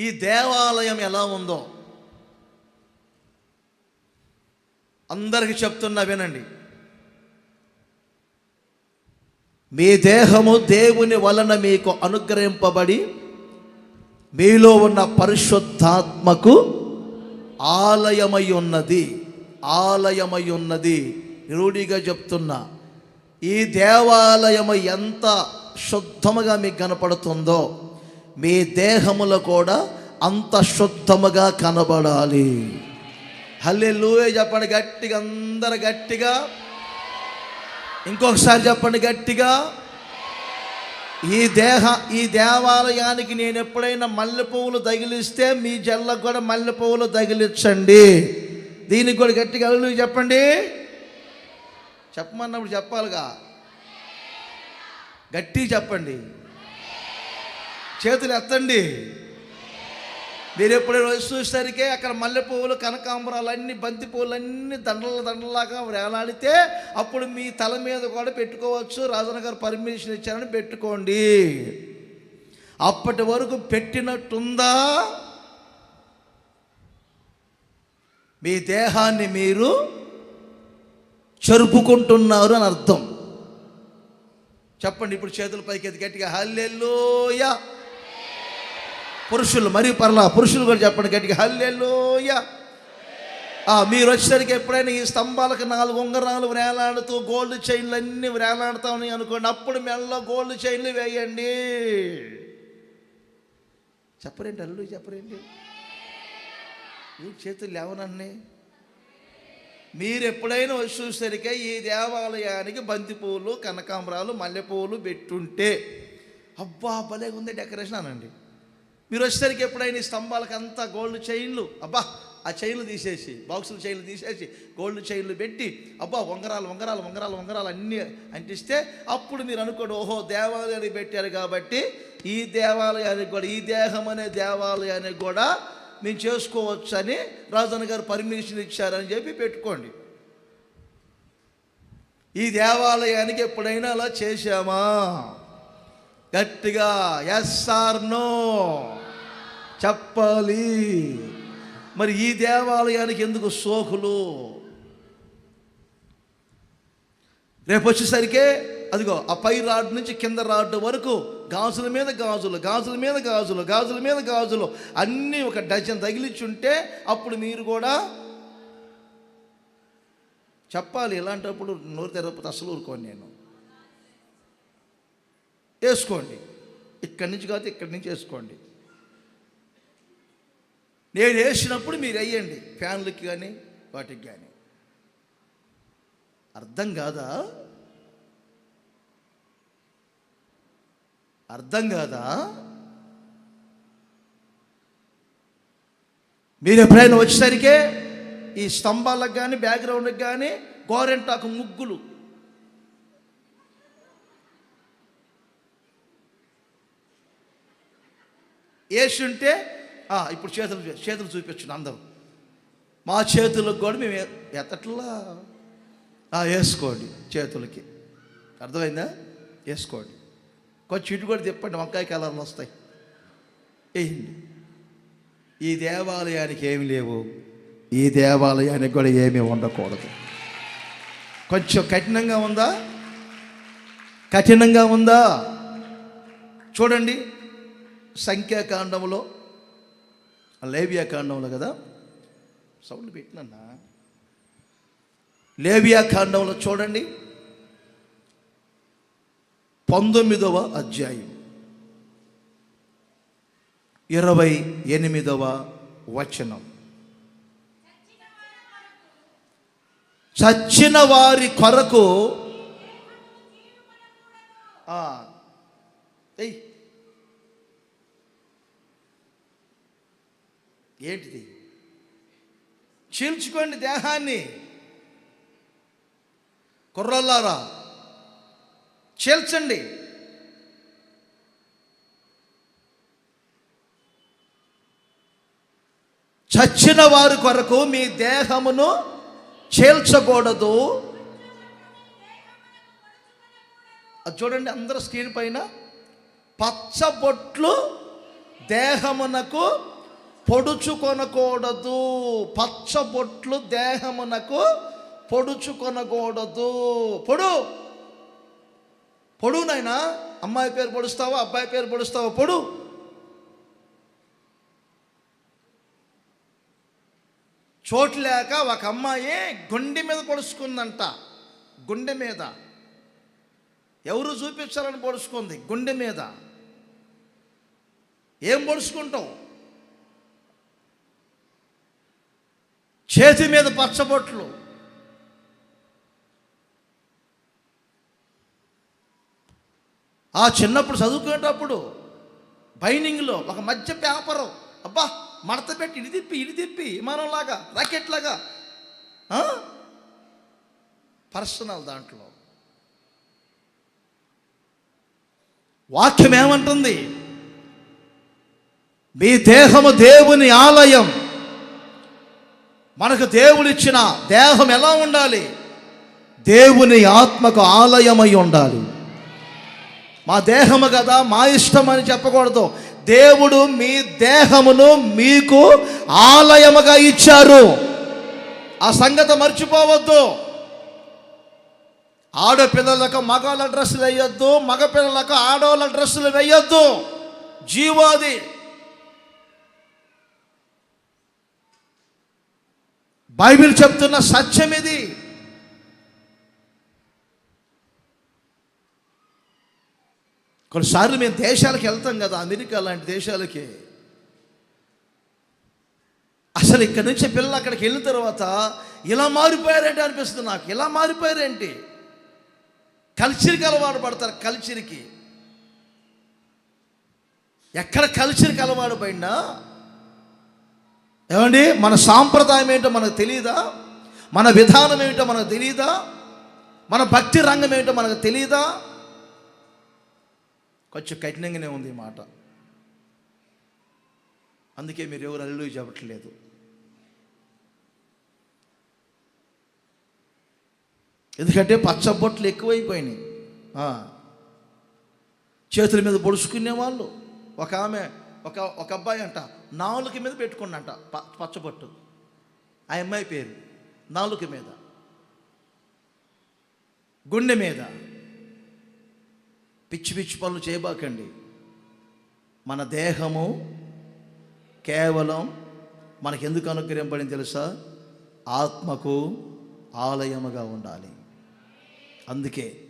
ఈ దేవాలయం ఎలా ఉందో. అందరికి చెప్తున్నా వినండి. మీ దేహము దేవుని వలన మీకు అనుగ్రహింపబడి మీలో ఉన్న పరిశుద్ధాత్మకు ఆలయమై ఉన్నది ఆలయమై ఉన్నది రూఢిగా చెప్తున్నా ఈ దేవాలయము ఎంత శుద్ధముగా మీకు కనపడుతుందో మీ దేహములు కూడా అంత శుద్ధముగా కనబడాలి. హల్లే చెప్పండి గట్టిగా అందరు గట్టిగా. ఇంకొకసారి చెప్పండి గట్టిగా. ఈ దేహ ఈ దేవాలయానికి నేను ఎప్పుడైనా మల్లె పువ్వులు తగిలిస్తే మీ జల్లకు కూడా మల్లె పువ్వులు తగిలించండి. దీనికి కూడా గట్టిగా అల్లు చెప్పండి. చెప్పమన్నప్పుడు చెప్పాలిగా. గట్టి చెప్పండి. చేతులు ఎత్తండి. మీరు ఎప్పుడైనా వచ్చి చూసేసరికి అక్కడ మల్లె పువ్వులు కనకాంబరాలు అన్ని బంతి పువ్వులు అన్ని దండల దండలాగా వేలాడితే అప్పుడు మీ తల మీద కూడా పెట్టుకోవచ్చు. రాజన్న గారు పర్మిషన్ ఇచ్చారని పెట్టుకోండి. అప్పటి వరకు పెట్టినట్టుందా? మీ దేహాన్ని మీరు చెరుపుకుంటున్నారు అని అర్థం. చెప్పండి ఇప్పుడు చేతుల పైకి ఎత్తి గట్టిగా. హల్లెల్లోయా పురుషులు మరియు పర్లా పురుషులు కూడా చెప్పండి గట్టిగా హల్లెలూయ. మీరు వచ్చేసరికి ఎప్పుడైనా ఈ స్తంభాలకు నాలుగు ఉంగరాలు వేలాడుతూ గోల్డ్ చైన్లు అన్నీ వేలాడుతామని అనుకోండి అప్పుడు మెల్ల గోల్డ్ చైన్లు వేయండి. చెప్పరేంటి అల్లు చెప్పరేంటి? ఈ చేతులు లేవనన్నే. మీరు ఎప్పుడైనా వచ్చి చూసరికే ఈ దేవాలయానికి బంతిపూలు కనకాంబరాలు మల్లెపూలు పెట్టుంటే అబ్బా భలే ఉంది డెకరేషన్ అనండి. మీరు వచ్చేసరికి ఎప్పుడైనా ఈ స్తంభాలకు అంతా గోల్డ్ చైన్లు అబ్బా ఆ చైన్లు తీసేసి బాక్సుల చైన్లు తీసేసి గోల్డ్ చైన్లు పెట్టి అబ్బా ఉంగరాలు ఉంగరాలు ఉంగరాలు ఉంగరాలు అన్నీ అంటిస్తే అప్పుడు మీరు అనుకోండి ఓహో దేవాలయానికి పెట్టారు కాబట్టి ఈ దేవాలయానికి కూడా ఈ దేహం అనే దేవాలయానికి కూడా మేము చేసుకోవచ్చు అని రాజన్న గారు పర్మిషన్ ఇచ్చారని చెప్పి పెట్టుకోండి. ఈ దేవాలయానికి ఎప్పుడైనా అలా చేశామా? గట్టిగా ఎస్ ఆర్ నో చెప్పాలి. మరి ఈ దేవాలయానికి ఎందుకు సోకులు? రేపు వచ్చేసరికే అదిగో ఆ పై రాడ్ నుంచి కింద రాడ్ వరకు గాజుల మీద గాజులు గాజుల మీద గాజులు గాజుల మీద గాజులు అన్నీ ఒక డజన్ తగిలించుంటే అప్పుడు మీరు కూడా చెప్పాలి. ఇలాంటప్పుడు నూరు తెరపతి అసలు ఊరుకోండి నేను. వేసుకోండి. ఇక్కడి నుంచి కాదు ఇక్కడి నుంచి వేసుకోండి. నేను వేసినప్పుడు మీరు వేయండి. ఫ్యాన్లకి కానీ వాటికి కానీ అర్థం కాదా? అర్థం కాదా? మీరు ఎప్పుడైనా వచ్చేసరికే ఈ స్తంభాలకు కానీ బ్యాక్గ్రౌండ్కి కానీ గోరెంటాకు ముగ్గులు. వేసి ఉంటే ఇప్పుడు చేతులు చేతులు చూపించండి అందరూ. మా చేతులకు కూడా మేము ఎత్తట్లా. వేసుకోండి చేతులకి. అర్థమైందా? వేసుకోండి. కొంచెం ఇటు కూడా తిప్పండి వంకాయ కలర్లు వస్తాయి. వేయండి. ఈ దేవాలయానికి ఏమి లేవు. ఈ దేవాలయానికి కూడా ఏమీ ఉండకూడదు. కొంచెం కఠినంగా ఉందా? కఠినంగా ఉందా? చూడండి సంఖ్యాకాండంలో లేబియా కాండంలో కదా? సౌండ్ పెట్టినన్నా? లేబియా కాండంలో చూడండి. పంతొమ్మిదవ అధ్యాయం. ఇరవై ఎనిమిదవ వచనం. చచ్చిన వారి కొరకు ఏయ్ ఏంటిది? చీల్చుకోండి దేహాన్ని. కుర్రల్లారా చీల్చండి. చచ్చిన వారి కొరకు మీ దేహమును చేల్చకూడదు. అది చూడండి అందరూ స్క్రీన్ పైన. పచ్చబొట్లు దేహమునకు పొడుచుకొనకూడదు. పచ్చబొట్లు దేహమునకు పొడుచుకొనకూడదు. పొడు. పొడు నాయనా అమ్మాయి పేరు పొడుస్తావా అబ్బాయి పేరు పొడుస్తావా? పొడు. చోటు లేక ఒక అమ్మాయి గుండె మీద పొడుచుకుందంట. గుండె మీద. ఎవరు చూపించాలని పొడుచుకుంది? గుండె మీద. ఏం పొడుచుకుంటావు? చేతి మీద పచ్చబొట్లు. ఆ చిన్నప్పుడు చదువుకునేటప్పుడు బైనింగ్లో ఒక మధ్య పేపరు అబ్బా మడత పెట్టి ఇడి తిప్పి ఇడి తిప్పి విమానంలాగా రాకెట్ లాగా పర్సనల్ దాంట్లో. వాక్యం ఏమంటుంది? మీ దేహము దేవుని ఆలయం. మనకు దేవుడిచ్చిన దేహం ఎలా ఉండాలి? దేవుని ఆత్మకు ఆలయమై ఉండాలి. మా దేహము కదా మా ఇష్టం అని చెప్పకూడదు. దేవుడు మీ దేహమును మీకు ఆలయముగా ఇచ్చారు. ఆ సంగతి మర్చిపోవద్దు. ఆడపిల్లలకు మగవాళ్ళ డ్రెస్సులు వేయొద్దు మగ పిల్లలకు ఆడవాళ్ళ డ్రెస్సులు వేయొద్దు. జీవాది బైబిల్ చెప్తున్న సత్యం ఇది. కొన్నిసార్లు మేము దేశాలకు వెళ్తాం కదా అమెరికా లాంటి దేశాలకి. అసలు ఇక్కడ నుంచి పిల్లలు అక్కడికి వెళ్ళిన తర్వాత ఇలా మారిపోయారేంటి అనిపిస్తుంది నాకు? ఇలా మారిపోయారేంటి? కల్చర్కి అలవాటు పడతారు కల్చర్కి. ఎక్కడ కల్చర్కి అలవాటు పడినా ఏమండి? మన సాంప్రదాయం ఏంటో మనకు తెలియదా మన విధానం ఏమిటో మనకు తెలియదా మన భక్తి రంగం ఏంటో మనకు తెలియదా కొంచెం కఠినంగానే ఉంది ఈ మాట. అందుకే మీరు ఎవరు అల్లు చెప్పట్లేదు. ఎందుకంటే పచ్చబొట్లు ఎక్కువైపోయినాయి. చేతుల మీద పొడుచుకునే వాళ్ళు. ఒక ఆమె ఒక ఒక అబ్బాయి అంట నాలుక మీద పెట్టుకున్నంట ప పచ్చబొట్టు. ఆ అమ్మాయి పేరు నాలుక మీద. గుండె మీద. పిచ్చి పిచ్చి పనులు చేయబాకండి. మన దేహము కేవలం మనకెందుకు అనుగ్రహింపడింది తెలుసా? ఆత్మకు ఆలయముగా ఉండాలి. అందుకే